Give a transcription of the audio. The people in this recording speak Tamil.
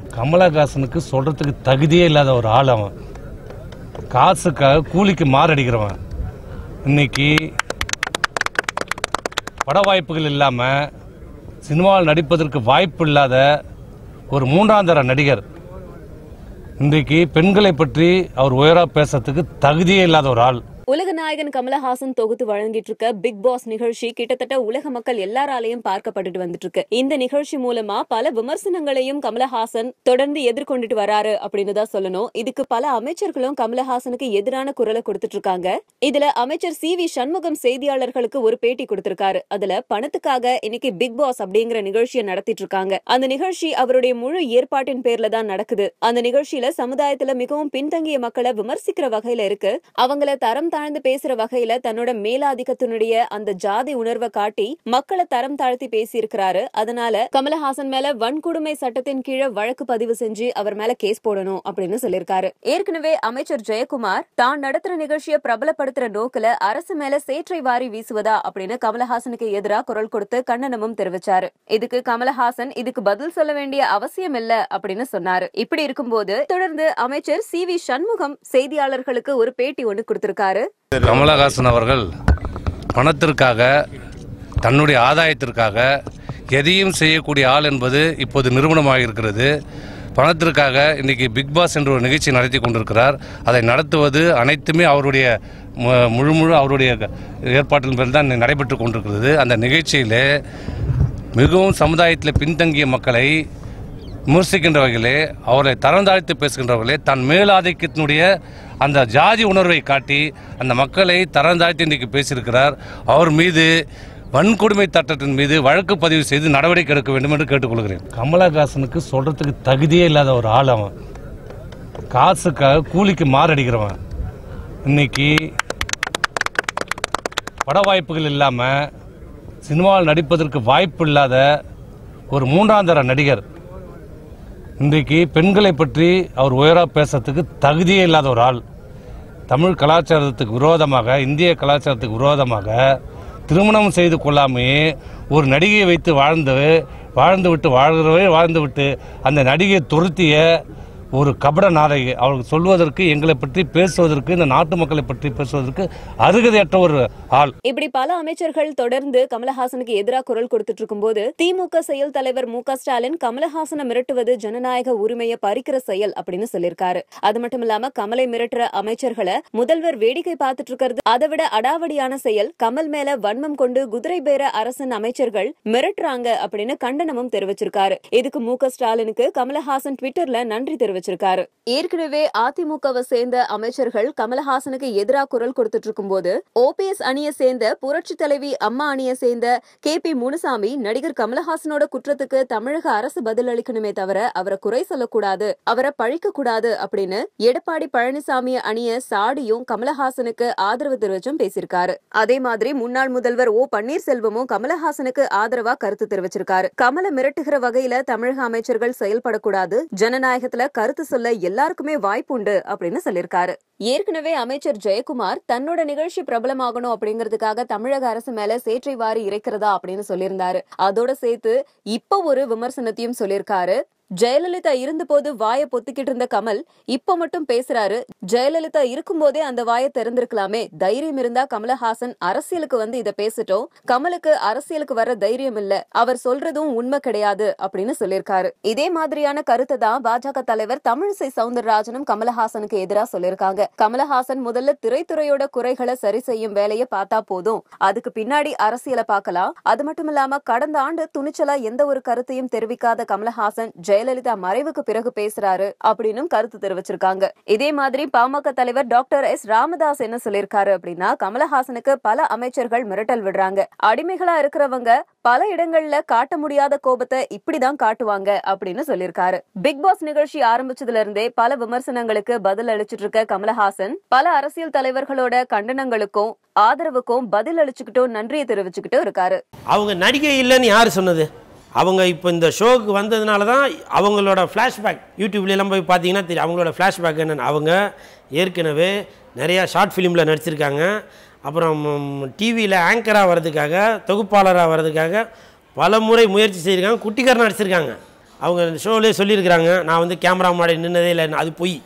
கமலஹாசனுக்கு சொல்றதுக்கு தகுதியே இல்லாத ஒரு ஆள் அவன். காசுக்காக கூலிக்கு மாரடிக்கிறவன். இன்னைக்கு பட வாய்ப்புகள் இல்லாமல் சினிமாவில் நடிப்பதற்கு வாய்ப்பு இல்லாத ஒரு மூன்றாந்தர நடிகர். இன்றைக்கு பெண்களை பற்றி அவர் உயரா பேசுறதுக்கு தகுதியே இல்லாத ஒரு ஆள். உலக நாயகன் கமலஹாசன் தொகுத்து வழங்கிட்டு இருக்க பிக் பாஸ் நிகழ்ச்சி கிட்டத்தட்ட உலக மக்கள் எல்லாராலையும் பார்க்கப்பட்டுட்டு வந்துட்டு இருக்கு இந்த நிகழ்ச்சி மூலமா பல விமர்சனங்களையும் கமலஹாசன் தொடர்ந்து எதிர்கொண்டுட்டு வராரு அப்படின்னு தான் சொல்லணும். இதுக்கு பல அமைச்சர்களும் கமலஹாசனுக்கு எதிரான குரலை கொடுத்துட்டு இருக்காங்க இதுல அமைச்சர் சி வி சண்முகம் செய்தியாளர்களுக்கு ஒரு பேட்டி கொடுத்திருக்காரு. அதுல பணத்துக்காக இன்னைக்கு பிக் பாஸ் அப்படிங்கிற நிகழ்ச்சியை நடத்திட்டு இருக்காங்க அந்த நிகழ்ச்சி அவருடைய முழு ஏற்பாட்டின் பேர்ல தான் நடக்குது. அந்த நிகழ்ச்சியில சமுதாயத்துல மிகவும் பின்தங்கிய மக்களை விமர்சிக்கிற வகையில இருக்கு. அவங்கள தரம் தாழ்ந்து பேசுற வகையில தன்னோட மேலாதிக்கத்தினுடைய அந்த ஜாதி உணர்வை காட்டி மக்களை தரம் தாழ்த்தி பேசியிருக்கிறாரு. அதனால கமலஹாசன் மேல வன்கொடுமை சட்டத்தின் கீழே வழக்கு பதிவு செஞ்சு அவர் மேல கேஸ் போடணும் அப்படின்னு சொல்லியிருக்காரு. ஏற்கனவே அமைச்சர் ஜெயக்குமார் தான் நடத்துற நிகழ்ச்சியை பிரபலப்படுத்துற நோக்கில அரசு மேல சேற்றை வாரி வீசுவதா அப்படின்னு கமலஹாசனுக்கு எதிராக குரல் கொடுத்து கண்டனமும் தெரிவிச்சாரு. இதுக்கு கமலஹாசன் இதுக்கு பதில் சொல்ல வேண்டிய அவசியம் இல்ல அப்படின்னு சொன்னாரு. இப்படி இருக்கும்போது தொடர்ந்து அமைச்சர் சி வி சண்முகம் செய்தியாளர்களுக்கு ஒரு பேட்டி ஒன்று கொடுத்திருக்காரு. கமலஹாசன் அவர்கள் பணத்திற்காக தன்னுடைய ஆதாயத்திற்காக எதையும் செய்யக்கூடிய ஆள் என்பது இப்போது நிறுவனமாக இருக்கிறது பணத்திற்காக இன்னைக்கு பிக் பாஸ் என்ற ஒரு நிகழ்ச்சி நடத்தி கொண்டிருக்கிறார். அதை நடத்துவது அனைத்துமே அவருடைய மு- முழு முழு அவருடைய ஏற்பாட்டின் பேரில் தான் நடைபெற்று கொண்டிருக்கிறது. அந்த நிகழ்ச்சியிலே மிகவும் சமுதாயத்தில் பின்தங்கிய மக்களை விமர்சிக்கின்ற அவர்களை அவரை தரம் தாழ்த்து தன் மேலாதிக்கத்தினுடைய அந்த ஜாதி உணர்வை காட்டி அந்த மக்களை தரம் தாழ்த்தி இன்றைக்கு பேசியிருக்கிறார். அவர் மீது வன்கொடுமை தட்டத்தின் மீது வழக்கு பதிவு செய்து நடவடிக்கை எடுக்க வேண்டும் என்று கேட்டுக்கொள்கிறேன். கமலஹாசனுக்கு சொல்றதுக்கு தகுதியே இல்லாத ஒரு ஆள் அவன். காசுக்காக கூலிக்கு மாரடிக்கிறவன். இன்னைக்கு பட வாய்ப்புகள் இல்லாமல் சினிமாவில் நடிப்பதற்கு வாய்ப்பு இல்லாத ஒரு மூன்றாந்தர நடிகர். இன்றைக்கு பெண்களை பற்றி அவர் உயராக பேசுறதுக்கு தகுதியே இல்லாத ஒரு ஆள். தமிழ் கலாச்சாரத்துக்கு விரோதமாக இந்திய கலாச்சாரத்துக்கு விரோதமாக திருமணம் செய்து கொள்ளாமையே ஒரு நடிகையை வைத்து வாழ்ந்து வாழ்ந்து விட்டு வாழ்கிறவே வாழ்ந்து விட்டு அந்த நடிகையை துருத்திய ஒரு கபட நாடகி. அவர்கள் சொல்வதற்கு எங்களை பற்றி பேசுவதற்கு இந்த நாட்டு மக்களை பற்றி பேசுவதற்கு அருகதையற்ற ஒரு ஆள். இப்படி பல அமைச்சர்கள் தொடர்ந்து கமலஹாசனுக்கு எதிராக குரல் கொடுத்துட்டு இருக்கும்போது திமுக செயல் தலைவர் மு ஸ்டாலின் கமலஹாசனை மிரட்டுவது ஜனநாயக உரிமையை பறிக்கிற செயல் அப்படின்னு சொல்லியிருக்காரு. அது மட்டும் இல்லாம கமலை மிரட்டுற அமைச்சர்களை முதல்வர் வேடிக்கை பார்த்துட்டு இருக்கிறது அதை விட அடாவடியான செயல் கமல் மேல வன்மம் கொண்டு குதிரை பேர அரசன் அமைச்சர்கள் மிரட்டுறாங்க அப்படின்னு கண்டனமும் தெரிவிச்சிருக்காரு. இதுக்கு மு ஸ்டாலினுக்கு கமலஹாசன் ட்விட்டர்ல நன்றி தெரிவிச்சிருக்காரு. ஏற்கனவே அதிமுகவை சேர்ந்த அமைச்சர்கள் கமலஹாசனுக்கு எதிராக குரல் கொடுத்துட்டு இருக்கும் போது ஓபிஎஸ் அணியை சேர்ந்த புரட்சி தலைவி அம்மா அணியை சேர்ந்த கே பி முனுசாமி நடிகர் கமலஹாசனோட குற்றத்துக்கு தமிழக அரசு பதில் அளிக்கணுமே தவிர அவரை குறை சொல்லக்கூடாது அவரை பழிக்க கூடாது அப்படின்னு எடப்பாடி பழனிசாமி அணிய சாடியும் கமலஹாசனுக்கு ஆதரவு தெரிவிச்சும் பேசியிருக்காரு. அதே மாதிரி முன்னாள் முதல்வர் ஓ பன்னீர்செல்வமும் கமலஹாசனுக்கு ஆதரவா கருத்து தெரிவிச்சிருக்காரு. கமல மிரட்டுகிற வகையில தமிழக அமைச்சர்கள் செயல்படக்கூடாது ஜனநாயகத்துல கருத்து சொல்ல எல்லாருக்குமே வாய்ப்புண்டு அப்படின்னு சொல்லியிருக்காரு. ஏற்கனவே அமைச்சர் ஜெயக்குமார் தன்னோட நிகழ்ச்சி பிரபலமாகணும் அப்படிங்கறதுக்காக தமிழக அரசு மேல சேற்றை வாரி இறைக்கிறதா அப்படின்னு சொல்லியிருந்தாரு. அதோட சேர்த்து இப்ப ஒரு விமர்சனத்தையும் சொல்லியிருக்காரு. ஜெயலலிதா இருந்தபோது வாயை பொத்திக்கிட்டு இருந்த கமல் இப்ப மட்டும் பேசுறாரு. ஜெயலலிதா இருக்கும் போதே அந்த வாயை திறந்திருக்கலாமே. தைரியம் இருந்தா கமலஹாசன் அரசியலுக்கு வந்து இத பேசிட்டோம். கமலுக்கு அரசியலுக்கு வர தைரியம் இல்ல. அவர் சொல்றதும் உண்மை கிடையாது அப்படின்னு சொல்லியிருக்காரு. இதே மாதிரியான கருத்தை தான் பாஜக தலைவர் தமிழிசை சவுந்தரராஜனும் கமலஹாசனுக்கு எதிராக சொல்லியிருக்காங்க. கமலஹாசன் முதல்ல திரைத்துறையோட குறைகளை சரி செய்யும் வேலையை பார்த்தா போதும். அதுக்கு பின்னாடி அரசியலை பார்க்கலாம். அது மட்டும் இல்லாம கடந்த ஆண்டு துணிச்சலா எந்த ஒரு கருத்தையும் தெரிவிக்காத கமலஹாசன் ஜெயலலிதா மறைவுக்கு பிறகு பேசுறாரு அப்படின்னு கருத்து தெரிவிச்சிருக்காங்க. இதே மாதிரி பாமக தலைவர் டாக்டர் எஸ். ராமதாஸ் என்ன சொல்லியிருக்காரு அப்படின்னா கமலஹாசனுக்கு பல அமைச்சர்கள் மிரட்டல் விடுறாங்க. அடிமைகளா இருக்கிறவங்க பல இடங்கள்ல காட்ட முடியாத கோபத்தை இப்படிதான் காட்டுவாங்க அப்படின்னு சொல்லியிருக்காரு. பிக் பாஸ் நிகழ்ச்சி ஆரம்பிச்சதுல இருந்தே பல விமர்சனங்களுக்கு பதில் அளிச்சிட்டு இருக்க கமலஹாசன் பல அரசியல் தலைவர்களோட கண்டனங்களுக்கும் ஆதரவுக்கும் பதில் அளிச்சுக்கிட்டும் நன்றியை தெரிவிச்சுக்கிட்டும் இருக்காரு. அவங்க நடிகை இல்லைன்னு யாரு சொன்னது? அவங்க இப்போ இந்த ஷோக்கு வந்ததுனால தான் அவங்களோட ஃப்ளாஷ்பேக் யூடியூப்லாம் போய் பார்த்தீங்கன்னா தெரியும். அவங்களோட ஃப்ளாஷ்பேக் என்னென்னு. அவங்க ஏற்கனவே நிறையா ஷார்ட் ஃபிலிமில் நடிச்சிருக்காங்க. அப்புறம் டிவியில் ஆங்கராக வர்றதுக்காக தொகுப்பாளராக வர்றதுக்காக பல முறை முயற்சி செய்திருக்காங்க. குட்டிக்காரன் நடிச்சிருக்காங்க. அவங்க ஷோவிலே சொல்லியிருக்கிறாங்க. நான் வந்து கேமரா முன்னாடி நின்னதே இல்லை. அது பொய்.